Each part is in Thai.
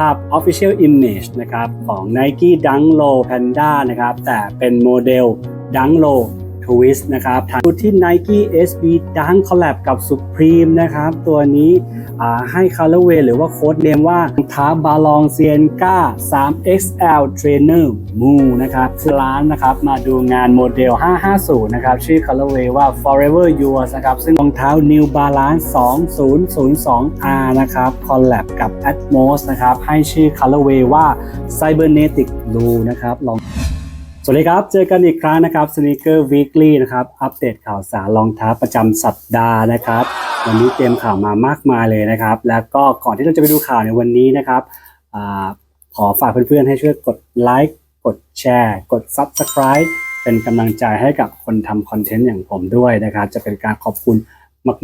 ภาพ Official Image นะครับของ Nike Dunk Low Panda นะครับแต่เป็นโมเดล Dunk Low Twist นะครับทางที่ Nike SB Dunk Collab กับ Supreme นะครับ ตัวนี้ให้ Colorway หรือว่าโค้ดเนมว่ารองเท้าบาลองเซียนก้า 3XL Trainer Mu นะครับร้านนะครับ มาดูงานโมเดล 550 นะครับ ชื่อ Colorway ว่า Forever Yours นะครับ ซึ่งรองเท้า New Balance 2002R นะครับ Collab กับ Atmos นะครับ ให้ชื่อ Colorway ว่า Cybernetic Blue นะครับลอง สวัสดีครับ เจอกันอีกครั้งนะครับ Sneaker Weekly นะครับ อัปเดตข่าวสารรองเท้าประจำสัปดาห์นะครับ วันนี้เตรียมข่าวมามากมายเลยนะครับ แล้วก็ก่อนที่เราจะไปดูข่าวในวันนี้นะครับอขอฝากเพื่อนๆให้ช่วยกดไลค์ กดแชร์ กด Subscribe เป็นกำลังใจให้กับคนทำคอนเทนต์อย่างผมด้วยนะครับ จะเป็นการขอบคุณ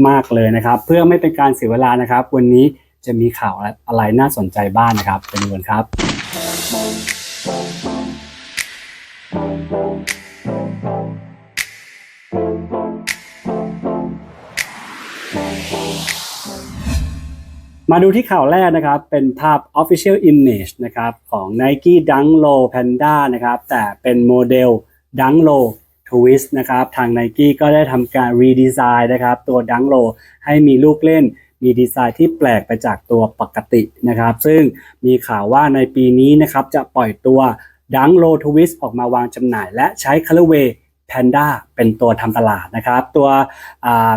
มาก ๆเลยนะครับ เพื่อไม่เป็นการเสียเวลานะครับ วันนี้จะมีข่าวอะไรน่าสนใจบ้างนะครับไปดูกันครับ มาดูที่ข่าวแรกนะครับ เป็นภาพ Official Image นะครับของ Nike Dunk Low Panda นะครับ แต่เป็นโมเดล Dunk Low Twist นะครับ ทาง Nike ก็ได้ทำการรีดีไซน์นะครับ ตัว Dunk Low ให้มีลูกเล่น มีดีไซน์ที่แปลกไปจากตัวปกตินะครับ ซึ่งมีข่าวว่าในปีนี้นะครับ จะปล่อยตัว Dunk Low Twist ออกมาวางจำหน่าย และใช้ Colorway Panda เป็นตัวทำตลาดนะครับ ตัว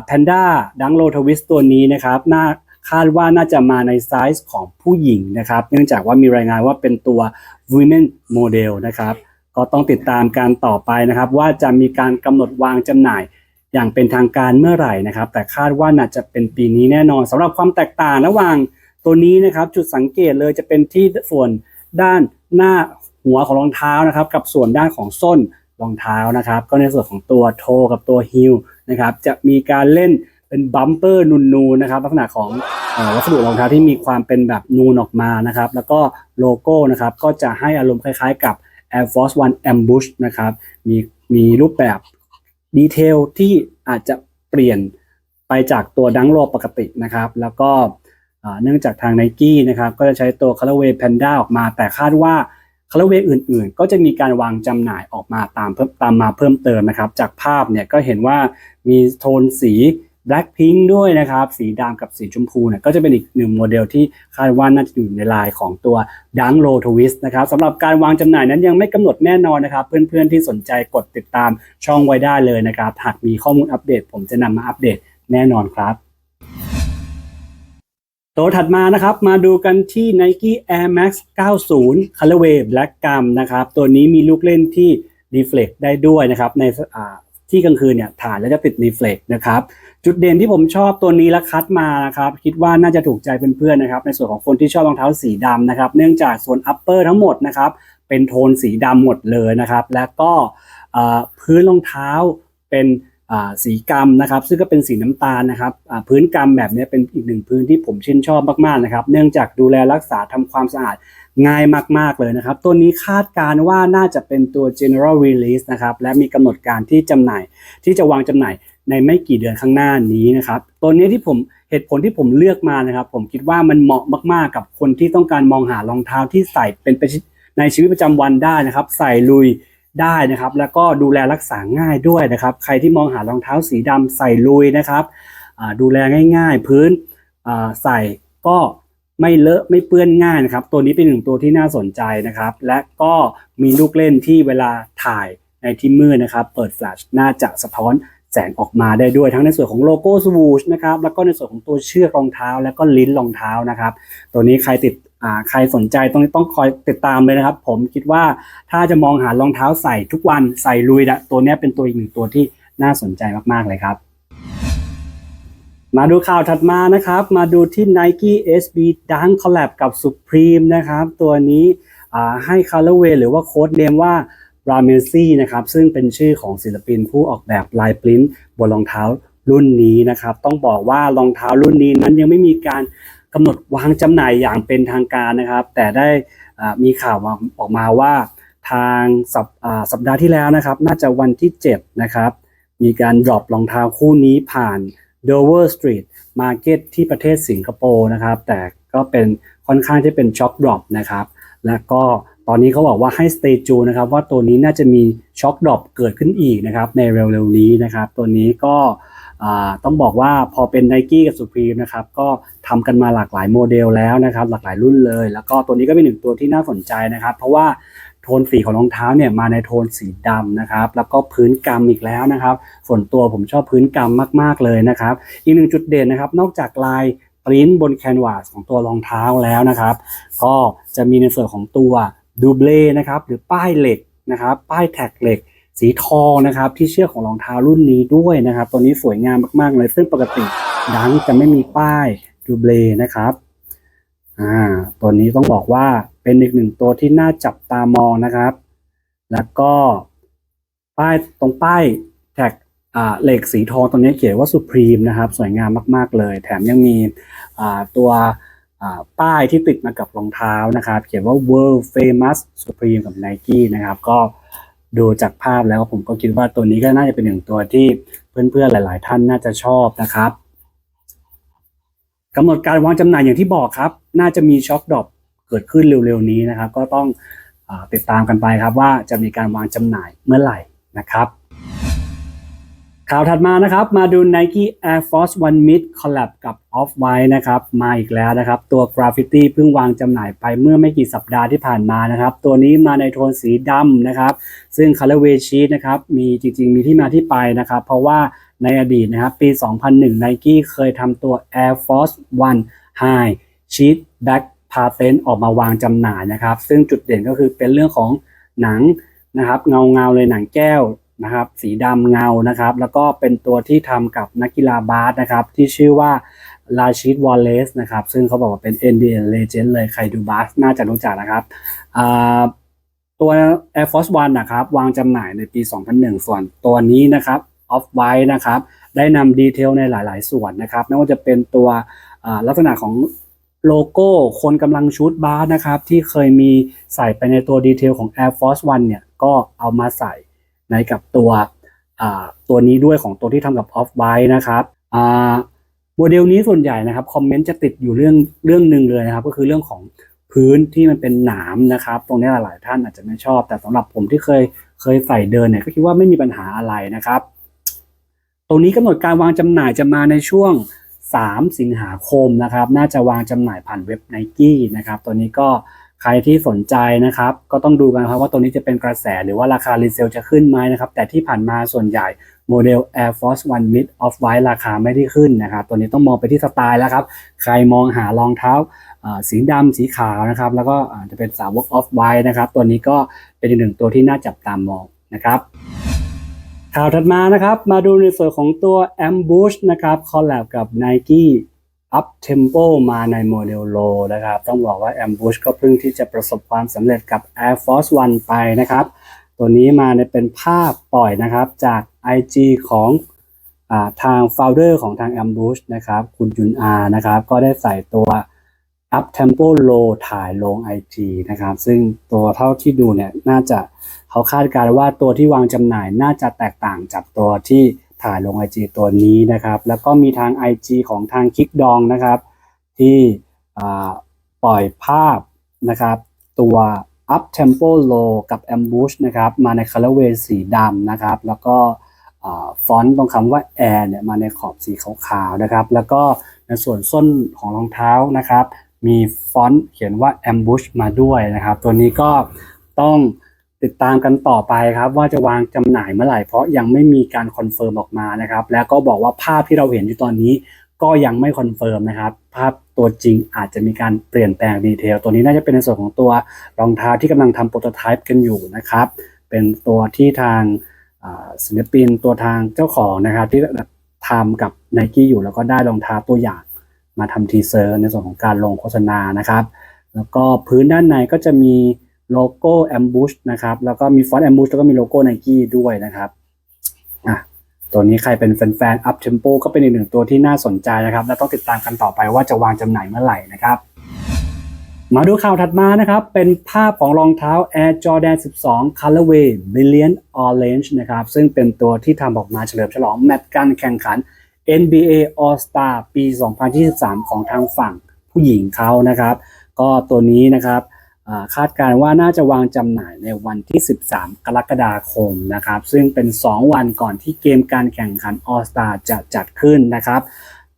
Panda Dunk Low Twist ตัวนี้นะครับหน่า คาดว่าน่าจะมาในไซส์ของผู้หญิงนะครับ เนื่องจากว่ามีรายงานว่าเป็นตัว women model นะครับ ก็ต้องติดตามการต่อไปนะครับ ว่าจะมีการกำหนดวางจำหน่ายอย่างเป็นทางการเมื่อไหร่นะครับ แต่คาดว่าน่าจะเป็นปีนี้แน่นอนสำหรับความแตกต่างระหว่างตัวนี้นะครับ จุดสังเกตเลยจะเป็นที่ส่วนด้านหน้าหัวของรองเท้านะครับ กับส่วนด้านของส้นรองเท้านะครับ ก็ในส่วนของตัวโทกับตัวฮิลนะครับ จะมีการเล่น เป็นบัมเปอร์นูนๆนะครับลักษณะของวัสดุรองเท้าที่มีความเป็นแบบนูนออกมานะครับ แล้วก็โลโก้นะครับก็จะให้อารมณ์คล้ายๆกับ Air Force One Ambush นะครับมีมีรูปแบบดีเทลที่อาจจะเปลี่ยนไปจากตัวดังโลปกตินะครับ แล้วก็เนื่องจากทาง n i กี้นะครับก็จะใช้ตัว Colorway Panda ออกมา แต่คาดว่า Colorway อื่นๆ ก็จะมีการวางจำหน่ายออกมาตามเพิ่มตามมาเพิ่มเติมนะครับ จากภาพเนี่ยก็เห็นว่ามีโทนสี Blackpink ด้วยนะครับ สีดำกับสีชมพูเนี่ยก็จะเป็นอีกหนึ่งโมเดลที่คาดว่าน่าจะอยู่ในลายของตัว Dunk Low Twist นะครับสำหรับการวางจำหน่ายนั้นยังไม่กำหนดแน่นอนนะครับ เพื่อนๆที่สนใจกดติดตามช่องไว้ได้เลยนะครับหากมีข้อมูลอัปเดต ผมจะนำมาอัปเดตแน่นอนครับตัวถัดมานะครับมาดูกันที่ Nike Air Max 90 Colorway Black Gum นะครับตัวนี้มีลูกเล่นที่ reflect ได้ด้วยนะครับในอา ที่กลางคืนเนี่ยถ่ายแล้วจะติด reflect นะครับจุดเด่นที่ผมชอบตัวนี้และคัดมานะครับคิดว่าน่าจะถูกใจเพื่อนๆนะครับในส่วนของคนที่ชอบรองเท้าสีดำนะครับเนื่องจากส่วน upper ทั้งหมดนะครับเป็นโทนสีดำหมดเลยนะครับแล้วก็พื้นรองเท้าเป็นสีกำนะครับซึ่งก็เป็นสีน้ำตาลนะครับพื้นกำแบบนี้เป็นอีกหนึ่งพื้นที่ผมชื่นชอบมากๆนะครับเนื่องจากดูแลรักษาทำความสะอาด ง่ายมาก ๆ เลยนะครับ ตัวนี้คาดการณ์ว่าน่าจะเป็นตัว general release นะครับ และมีกำหนดการที่จำหน่าย ที่จะวางจำหน่ายในไม่กี่เดือนข้างหน้านี้นะครับ ตัวนี้ที่ผมเหตุผลที่ผมเลือกมานะครับ ผมคิดว่ามันเหมาะมาก ๆ กับคนที่ต้องการมองหารองเท้าที่ใส่เป็นในชีวิตประจำวันได้นะครับ ใส่ลุยได้นะครับ แล้วก็ดูแลรักษาง่ายด้วยนะครับ ใครที่มองหารองเท้าสีดำใส่ลุยนะครับดูแลง่าย ๆ พื้นใส่ก็ ไม่เลอะไม่เปื้อนง่ายนะครับ ตัวนี้เป็นหนึ่งตัวที่น่าสนใจนะครับ และก็มีลูกเล่นที่เวลาถ่ายในที่มืดนะครับ เปิดแฟลชน่าจะสะท้อนแสงออกมาได้ด้วยทั้งในส่วนของโลโก้สวูชนะครับแล้วก็ในส่วนของตัวเชือกรองเท้า แล้วก็ลิ้นรองเท้านะครับ ตัวนี้ใครติดอ่าใครสนใจต้องต้องคอยติดตามเลยนะครับ ผมคิดว่าถ้าจะมองหารองเท้าใส่ทุกวันใส่ลุยนะตัวนี้เป็นตัวอีกหนึ่งตัวที่น่าสนใจมากๆเลยครับ มาดูข่าวถัดมานะครับ มาดูที่ Nike SB Dunk Collab กับ Supreme นะครับ ตัวนี้ให้ Colorway หรือว่าโค้ดเนมว่า r a m e z i นะครับ ซึ่งเป็นชื่อของศิลปินผู้ออกแบบลายปริ้นบนรองเท้ารุ่นนี้นะครับ ต้องบอกว่ารองเท้ารุ่นนี้นั้นยังไม่มีการกำหนดวางจำหน่ายอย่างเป็นทางการนะครับ แต่ได้มีข่าวออกมาว่าทางสัปสปดาห์ที่แล้วนะครับ น่าจะวันที่ 7 นะครับ มีการดรอปรองเท้าคู่นี้ผ่าน Dover Street Market ที่ประเทศสิงคโปร์นะครับ แต่ก็เป็นค่อนข้างที่เป็นช็อคดรอปนะครับ แล้วก็ตอนนี้เขาบอกว่าให้ stay t u n นะครับ ว่าตัวนี้น่าจะมีช็อคดรอปเกิดขึ้นอีกนะครับ ในเร็วๆนี้นะครับ ตัวนี้ก็ต้องบอกว่าพอเป็น Nike กับ Supreme นะครับ ก็ทำกันมาหลากหลายโมเดลแล้วนะครับ หลากหลายรุ่นเลย แล้วก็ตัวนี้ก็เป็นหนึ่งตัวที่น่าสนใจนะครับ เพราะว่า โทนสีของรองเท้าเนี่ยมาในโทนสีดำนะครับ แล้วก็พื้นกำอีกแล้วนะครับ ส่วนตัวผมชอบพื้นกำมากๆเลยนะครับ อีกหนึ่งจุดเด่นนะครับ นอกจากลายปริ้นบนแคนวาสของตัวรองเท้าแล้วนะครับ ก็จะมีในส่วนของตัวดูเบลนะครับ หรือป้ายเหล็กนะครับ ป้ายแท็กเหล็ก สีทองนะครับ ที่เชือกของรองเท้ารุ่นนี้ด้วยนะครับ ตัวนี้สวยงามมากๆเลย ซึ่งปกติดังจะไม่มีป้ายดูเบลนะครับ อ่า ตัวนี้ต้องบอกว่า เป็นอีกหนึ่งตัวที่น่าจับตามองนะครับ แล้วก็ป้ายตรงป้ายแท็กเหล็กสีทองตัวนี้เขียนว่า Supreme นะครับ สวยงามมาก ๆ เลย แถมยังมีตัวป้ายที่ติดมากับรองเท้านะครับ เขียนว่า World Famous Supreme กับ Nike นะครับ ก็ดูจากภาพแล้วผมก็คิดว่าตัวนี้ก็น่าจะเป็นหนึ่งตัวที่เพื่อนๆหลาย ๆ ท่านน่าจะชอบนะครับกำหนดการวางจำหน่ายอย่างที่บอกครับ น่าจะมีช็อคดรอป เกิดขึ้นเร็วๆนี้นะครับ ก็ต้องอติดตามกันไปครับว่าจะมีการวางจำหน่ายเมื่อไหร่นะครับ ข่าวถัดมานะครับ มาดู Nike Air Force One Mid Collab กับ Off-White นะครับ มาอีกแล้วนะครับ ตัว Graffiti เพิ่งวางจำหน่ายไปเมื่อไม่กี่สัปดาห์ที่ผ่านมานะครับ ตัวนี้มาในโทนสีดำนะครับ ซึ่ง Colorway Sheet นะครับมีจริง ๆ มีที่มาที่ไปนะครับ เพราะว่าในอดีตนะครับ ปี 2001 Nike เคยทำตัว Air Force One High Sheet Black Patent ออกมาวางจำหน่ายนะครับ ซึ่งจุดเด่นก็คือเป็นเรื่องของหนังนะครับเงาเงาเลยหนังแก้วนะครับ สีดำเงานะครับ แล้วก็เป็นตัวที่ทำกับนักกีฬาบาสนะครับ ที่ชื่อว่าลาชิดวอลเลสนะครับ ซึ่งเขาบอกว่าเป็น NBA Legend เลยใครดูบาสน่าจะรู้จักนะครับตัว Air Force One นะครับ วางจำหน่ายในปี 2001 ส่วนตัวนี้นะครับ Off White นะครับ ได้นำดีเทลในหลาย ๆ ส่วนนะครับ ไม่ว่าจะเป็นตัวลักษณะของ โลโก้คนกำลังชูดบาสนะครับ ที่เคยมีใส่ไปในตัวดีเทลของ Air Force One เนี่ย ก็เอามาใส่ในกับตัวตัวนี้ด้วยของตัวที่ทำกับ Off White นะครับโมเดลนี้ส่วนใหญ่นะครับคอมเมนต์จะติดอยู่เรื่องเรื่องหนึ่งเลยนะครับ ก็คือเรื่องของพื้นที่มันเป็นหนามนะครับ ตรงนี้หลายท่านอาจจะไม่ชอบ แต่สำหรับผมที่เคยเคยใส่เดินเนี่ยก็คิดว่าไม่มีปัญหาอะไรนะครับ ตรงนี้กำหนดการวางจำหน่ายจะมาในช่วง 3 สิงหาคมนะครับ น่าจะวางจำหน่ายผ่านเว็บ n i กี้นะครับ ตัวนี้ก็ใครที่สนใจนะครับ ก็ต้องดูกันครับว่าตัวนี้จะเป็นกระแสหรือว่าราคารีเซลจะขึ้นไหมนะครับ แต่ที่ผ่านมาส่วนใหญ่โมเดล Air Force One Mid Off White ราคาไม่ได้ขึ้นนะครับ ตัวนี้ต้องมองไปที่สไตล์แล้วครับ ใครมองหารองเท้าสีดำสีขาวนะครับ แล้วก็จจะเป็นสาวก Off White นะครับ ตัวนี้ก็เป็นอีกหนึ่งตัวที่น่าจับตามองนะครับ ข่าวถัดมานะครับ มาดูในส่วนของตัว Ambush นะครับคอลแลบกับ Nike Up Tempo มาในโมเดล Low นะครับ ต้องบอกว่า Ambush ก็เพิ่งที่จะประสบความสำเร็จกับ Air Force One ไปนะครับ ตัวนี้มาในเป็นภาพปล่อยนะครับจาก IG ของอาทาง founder ของทาง Ambush นะครับ คุณยุนอานะครับ ก็ได้ใส่ตัว Up Tempo Low ถ่ายลง IG นะครับ ซึ่งตัวเท่าที่ดูเนี่ยน่าจะเขาคาดการณ์ว่าตัวที่วางจำหน่ายน่าจะแตกต่างจากตัวที่ถ่ายลง IG ตัวนี้นะครับ แล้วก็มีทาง IG ของทางคิกดองนะครับ ที่ปล่อยภาพนะครับ ตัว Up Tempo Low กับ Ambush นะครับ มาใน colorway สีดำนะครับ แล้วก็ฟอนต์ตรงคำว่า Air เนี่ยมาในขอบสีขาวๆนะครับ แล้วก็ในส่วนส้นของรองเท้านะครับ มีฟอนต์เขียนว่า Ambush มาด้วยนะครับ ตัวนี้ก็ต้องติดตามกันต่อไปครับ ว่าจะวางจำหน่ายเมื่อไหร่ เพราะยังไม่มีการคอนเฟิร์มออกมานะครับ แล้วก็บอกว่าภาพที่เราเห็นอยู่ตอนนี้ก็ยังไม่คอนเฟิร์มนะครับ ภาพตัวจริงอาจจะมีการเปลี่ยนแปลงดีเทล ตัวนี้น่าจะเป็นในส่วนของตัวรองเท้าที่กำลังทำโปรโตไทป์กันอยู่นะครับ เป็นตัวที่ทางศิลปินตัวทางเจ้าของนะครับที่ทำกับ n i กี้อยู่แล้วก็ได้รองเท้าตัวอย่าง มาทำทีเซอร์ในส่วนของการลงโฆษณานะครับ แล้วก็พื้นด้านในก็จะมีโลโก้ Ambush นะครับ แล้วก็มีฟอนต์ Ambush แล้วก็มีโลโก้ Nike ด้วยนะครับอะตัวนี้ใครเป็นแฟนๆ Up Tempo ก็เป็นอีกหนึ่งตัวที่น่าสนใจนะครับ และต้องติดตามกันต่อไปว่าจะวางจำหน่ายเมื่อไหร่นะครับ มาดูข่าวถัดมานะครับ เป็นภาพของรองเท้า Air Jordan 12 Colorway Brilliant Orange นะครับ ซึ่งเป็นตัวที่ทำออกมาเฉลิมฉลองแมตช์การแข่งขัน NBA All Star ปี 2023 ของทางฝั่งผู้หญิงเขานะครับ ก็ตัวนี้นะครับคาดการณ์ว่าน่าจะวางจำหน่ายในวันที่ 13 กรกฎาคมนะครับ ซึ่งเป็น 2 วันก่อนที่เกมการแข่งขัน All Star จะจัดขึ้นนะครับ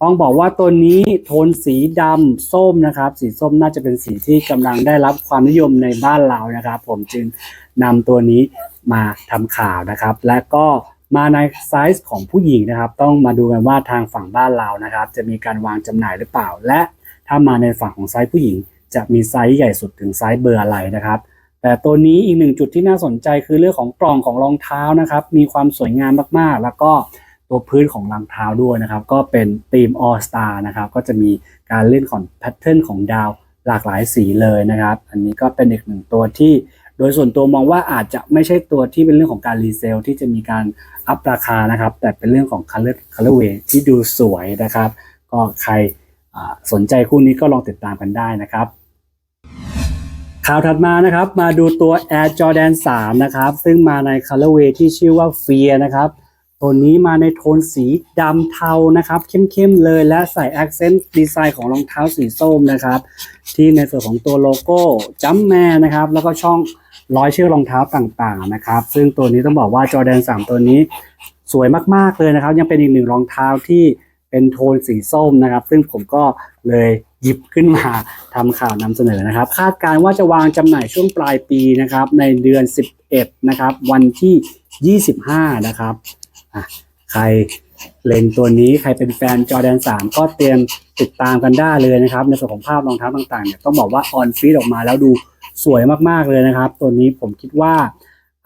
ต้องบอกว่าตัวนี้โทนสีดำส้มนะครับ สีส้มน่าจะเป็นสีที่กำลังได้รับความนิยมในบ้านเรานะครับ ผมจึงนำตัวนี้มาทำข่าวนะครับ และก็ มาในไซส์ของผู้หญิงนะครับ ต้องมาดูกันว่าทางฝั่งบ้านเรานะครับ จะมีการวางจำหน่ายหรือเปล่า และถ้ามาในฝั่งของไซส์ผู้หญิง จะมีไซส์ใหญ่สุดถึงไซส์เบอร์อะไรนะครับ แต่ตัวนี้อีกหนึ่งจุดที่น่าสนใจคือเรื่องของกล่องของรองเท้านะครับ มีความสวยงามมากๆ แล้วก็ตัวพื้นของรองเท้าด้วยนะครับ ก็เป็นธีม All Star นะครับ ก็จะมีการเล่นของแพทเทิร์นของดาวหลากหลายสีเลยนะครับ อันนี้ก็เป็นอีกหนึ่งตัวที่ โดยส่วนตัวมองว่าอาจจะไม่ใช่ตัวที่เป็นเรื่องของการรีเซลที่จะมีการอัพราคานะครับ แต่เป็นเรื่องของ color colorway ที่ดูสวยนะครับ ก็ใครสนใจคู่นี้ก็ลองติดตามกันได้นะครับข่าวถัดมานะครับ มาดูตัว Air Jordan 3 นะครับ ซึ่งมาใน colorway ที่ชื่อว่า Fear นะครับตัวนี้มาในโทนสีดำเทานะครับ เข้มๆเลยและใส่ accent ดีไซน์ของรองเท้าสีส้มนะครับ ที่ในส่วนของตัวโลโก้จัมแมนนะครับ แล้วก็ช่อง ร้อยเชือกรองเท้าต่างๆนะครับ ซึ่งตัวนี้ต้องบอกว่า Jordan 3ตัวนี้สวยมากๆเลยนะครับ ยังเป็นอีกหนึ่งรองเท้าที่เป็นโทนสีส้มนะครับ ซึ่งผมก็เลยหยิบขึ้นมาทำข่าวนำเสนอนะครับ คาดการณ์ว่าจะวางจำหน่ายช่วงปลายปีนะครับ ในเดือน 11 นะครับ วันที่ 25 นะครับใครเล็งตัวนี้ใครเป็นแฟนจอแดน 3 ก็เตรียมติดตามกันได้เลยนะครับ ในส่วนของภาพรองเท้าต่างๆเนี่ยต้องบอกว่าออนฟีดออกมาแล้วดู สวยมากๆเลยนะครับ ตัวนี้ผมคิดว่า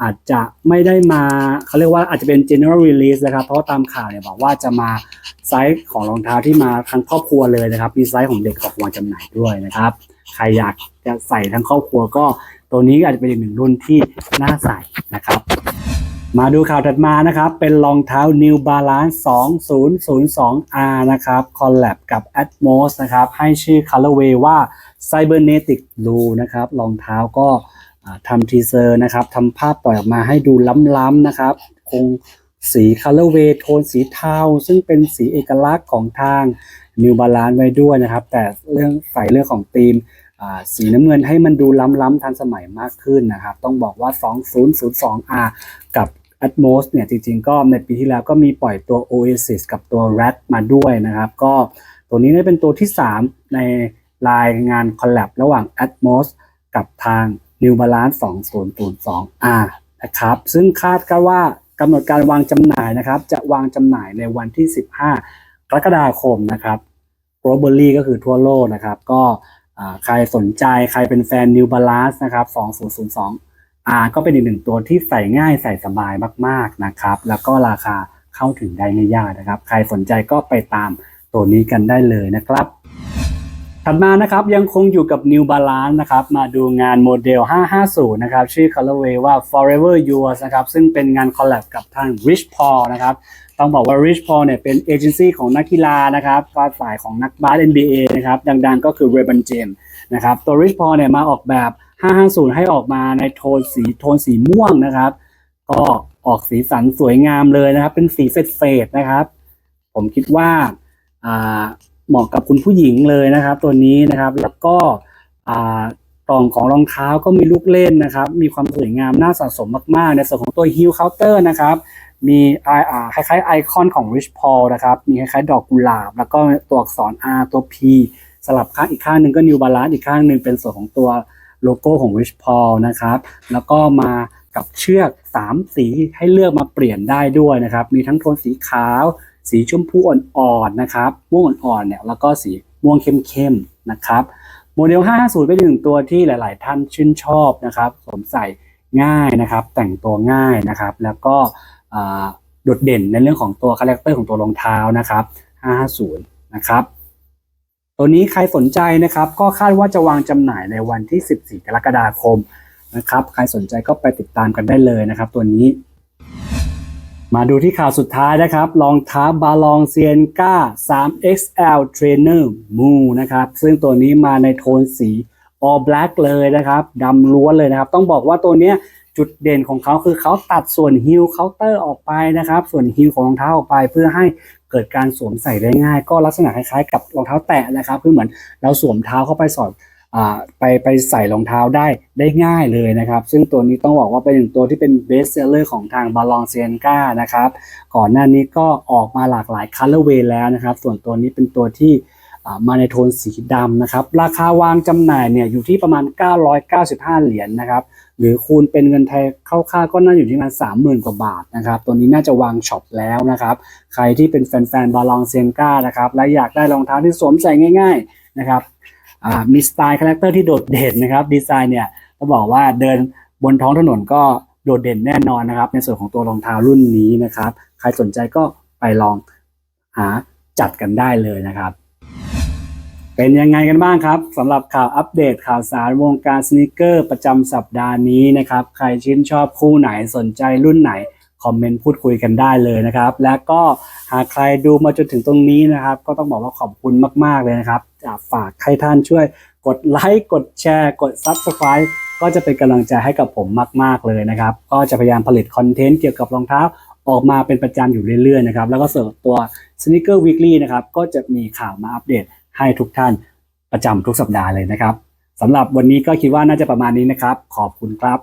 อาจจะไม่ได้มาเขาเรียกว่าอาจจะเป็น general release นะครับ เพราะตามข่าวเนี่ยบอกว่าจะมาไซส์ของรองเท้าที่มาทั้งครอบครัวเลยนะครับมีไซส์ของเด็กออกวางจำหน่ายด้วยนะครับ ใครอยากจะใส่ทั้งครอบครัวก็ตัวนี้ก็อาจจะเป็นอีกหนึ่งรุ่นที่น่าใส่นะครับ มาดูข่าวถัดมานะครับ เป็นรองเท้า New Balance 2002R นะครับคอลแลบกับ Atmos นะครับ ให้ชื่อ Colorway ว่า Cybernetic Blue นะครับรองเท้าก็ทำทีเซอร์นะครับทำภาพปล่อยออกมาให้ดูล้ำๆนะครับ คงสี Colorway โทนสีเทา ซึ่งเป็นสีเอกลักษณ์ของทาง New Balance ไว้ด้วยนะครับ แต่เรื่องใส่เรื่องของธีมสีน้ำเงินให้มันดูล้ำๆทันสมัยมากขึ้นนะครับ ต้องบอกว่า 2002R กับ Atmos เนี่ยจริงๆ ก็ในปีที่แล้วก็มีปล่อยตัว Oasis กับตัว Rat มาด้วยนะครับ ก็ตัวนี้ได้เป็นตัวที่ 3 ในรายงานคอลแลบระหว่าง Atmos กับทาง New Balance 2002R นะครับ ซึ่งคาดกันว่ากำหนดการวางจำหน่ายนะครับ จะวางจำหน่ายในวันที่ 15 กรกฎาคมนะครับ globally ก็คือทั่วโลกนะครับ ก็ใครสนใจใครเป็นแฟน New Balance นะครับ 2002 R ก็เป็นอีกหนึ่งตัวที่ใส่ง่ายใส่สบายมากๆนะครับ แล้วก็ราคาเข้าถึงได้ไม่ยากนะครับ ใครสนใจก็ไปตามตัวนี้กันได้เลยนะครับ ถัดมานะครับยังคงอยู่กับ New Balance นะครับ มาดูงานโมเดล 550 นะครับ ชื่อ Colorway ว่า Forever Yours นะครับ ซึ่งเป็นงานคอลแลบกับทาง Rich Paul นะครับต้องบอกว่า Rich Paul เนี่ยเป็นเอเจนซี่ของนักกีฬานะครับฝ่ายของนักบาส NBA นะครับ ดังๆ ก็คือ r e b a n James นะครับ ตัว Rich Paul เนี่ยมาออกแบบ 550 ให้ออกมาในโทนสีโทนสีม่วงนะครับ ก็ออกสีสันสวยงามเลยนะครับ เป็นสีเฟดๆนะครับ ผมคิดว่าเหมาะกับคุณผู้หญิงเลยนะครับ ตัวนี้นะครับแล้วก็อ่ากล่องของรองเท้าก็มีลูกเล่นนะครับ มีความสวยงามน่าสะสมมากๆ ในส่วนของตัว heel counter นะครับ มีไอคล้ายๆไอคอนของ Rich Paul นะครับ มีคล้ายๆ ดอกกุหลาบ แล้วก็ตัวอักษร R ตัว P สลับข้างอีกข้างหนึ่งก็ New Balance อีกข้างหนึ่งเป็นส่วนของตัว โลโก้ของ Rich Paul นะครับ แล้วก็มากับเชือก 3 สีให้เลือกมาเปลี่ยนได้ด้วยนะครับ มีทั้งโทนสีขาว สีชมพูอ่อนๆนะครับม่วงอ่อนๆเนี่ยแล้วก็สีม่วงเข้มๆนะครับ โมเดล 550 เป็นหนึ่งตัวที่หลาย ๆ ท่านชื่นชอบนะครับสวมใส่ง่ายนะครับ แต่งตัวง่ายนะครับ แล้วก็โดดเด่นในเรื่องของตัวคาแรคเตอร์ของตัวรองเท้านะครับ 550 นะครับ ตัวนี้ใครสนใจนะครับก็คาดว่าจะวางจำหน่ายในวันที่ 14 กรกฎาคมนะครับใครสนใจก็ไปติดตามกันได้เลยนะครับ ตัวนี้ มาดูที่ข่าวสุดท้ายนะครับรองเท้าบาลองเซียนก้า 3XL Trainer Mu นะครับซึ่งตัวนี้มาในโทนสี all black เลยนะครับดำล้วนเลยนะครับ ต้องบอกว่าตัวเนี้ย จุดเด่นของเขาคือเขาตัดส่วนฮิลเคาน์เตอร์ออกไปนะครับ ส่วนฮิลของรองเท้าออกไปเพื่อให้เกิดการสวมใส่ได้ง่าย ก็ลักษณะคล้ายๆกับรองเท้าแตะนะครับคือเหมือนเราสวมเท้าเข้าไปสอดไปไปใส่รองเท้าได้ได้ง่ายเลยนะครับ ซึ่งตัวนี้ต้องบอกว่าเป็นหนึ่งตัวที่เป็นเบสเซลเลอร์ของทางบาลองเซียนกานะครับ ก่อนหน้านี้ก็ออกมาหลากหลายคัลเลอร์เวย์แล้วนะครับ ส่วนตัวนี้เป็นตัวที่ มาในโทนสีดำนะครับ ราคาวางจำหน่ายเนี่ยอยู่ที่ประมาณ 995 เหรียญนะครับ หรือคูณเป็นเงินไทยคร่าวๆก็น่าอยู่ที่ประมาณ30,000 กว่าบาทนะครับ ตัวนี้น่าจะวางช็อปแล้วนะครับ ใครที่เป็นแฟนๆบาลองเซียนกานะครับ และอยากได้รองเท้าที่สวมใส่ง่ายๆนะครับมีสไตล์คาแรคเตอร์ที่โดดเด่นนะครับ ดีไซน์เนี่ยต้องบอกว่าเดินบนท้องถนนก็โดดเด่นแน่นอนนะครับ ในส่วนของตัวรองเท้ารุ่นนี้นะครับ ใครสนใจก็ไปลองหาจัดกันได้เลยนะครับ เป็นยังไงกันบ้างครับสำหรับข่าวอัปเดตข่าวสารวงการสนิเกอร์ประจำสัปดาห์นี้นะครับ ใครชื่นชอบคู่ไหนสนใจรุ่นไหน คอมเมนต์พูดคุยกันได้เลยนะครับ และก็หากใครดูมาจนถึงตรงนี้นะครับ ก็ต้องบอกว่าขอบคุณมาก ๆ เลยนะครับจะฝากให้ท่านช่วยกดไลค์กดแชร์ กด Subscribe ก็จะเป็นกำลังใจให้กับผมมาก ๆ เลยนะครับ ก็จะพยายามผลิตคอนเทนต์เกี่ยวกับรองเท้าออกมาเป็นประจำอยู่เรื่อยๆนะครับแล้วก็ส่วนตัว Sneaker Weekly นะครับก็จะมีข่าวมาอัปเดต ให้ทุกท่านประจำทุกสัปดาห์เลยนะครับสำหรับวันนี้ก็คิดว่าน่าจะประมาณนี้นะครับ ขอบคุณครับ